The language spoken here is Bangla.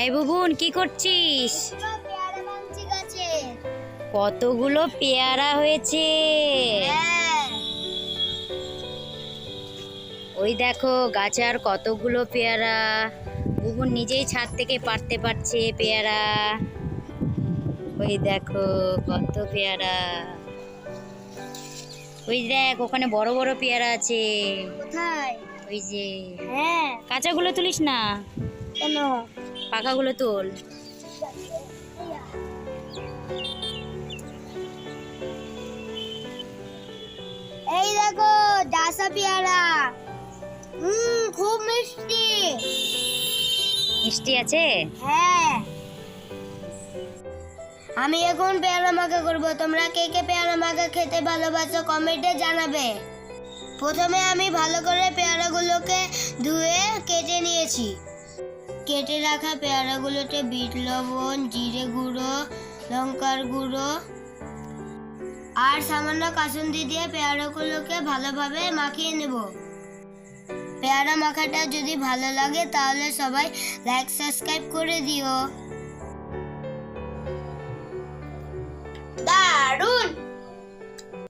এই বুবুন কি করছিস? কতগুলো পেয়ারা হয়েছে। হ্যাঁ ওই দেখো গাছে আর কতগুলো পেয়ারা। বুবুন নিজেই ছাদ থেকে পারতে পারছে পেয়ারা। ওই দেখো কত পেয়ারা। ওই দেখ ওখানে বড় বড় পেয়ারা আছে। কোথায়? ওই যে। হ্যাঁ। কাঁচাগুলো তুলিস না? কেন? পাকাগুলো তোল এই দেখো ডাসা পেয়ারা। হুম খুব মিষ্টি। মিষ্টি আছে? হ্যাঁ। আমি এখন পেয়ারা মাখা করব। তোমরা কে কে পেয়ারা মাখা খেতে ভালোবাসো কমেন্টে জানাবে। প্রথমে আমি ভালো করে পেয়ারাগুলোকে ধুয়ে কেটে নিয়েছি। কেটে রাখা পেয়ারাগুলোতে বিট, লবণ, জিরে গুঁড়ো, লঙ্কার গুঁড়ো আর সামান্য কাসুন্দি দিয়ে পেয়ারাগুলোকে ভালোভাবে মাখিয়ে নেব। পেয়ারা মাখাটা যদি ভালো লাগে তাহলে সবাই লাইক সাবস্ক্রাইব করে দিও।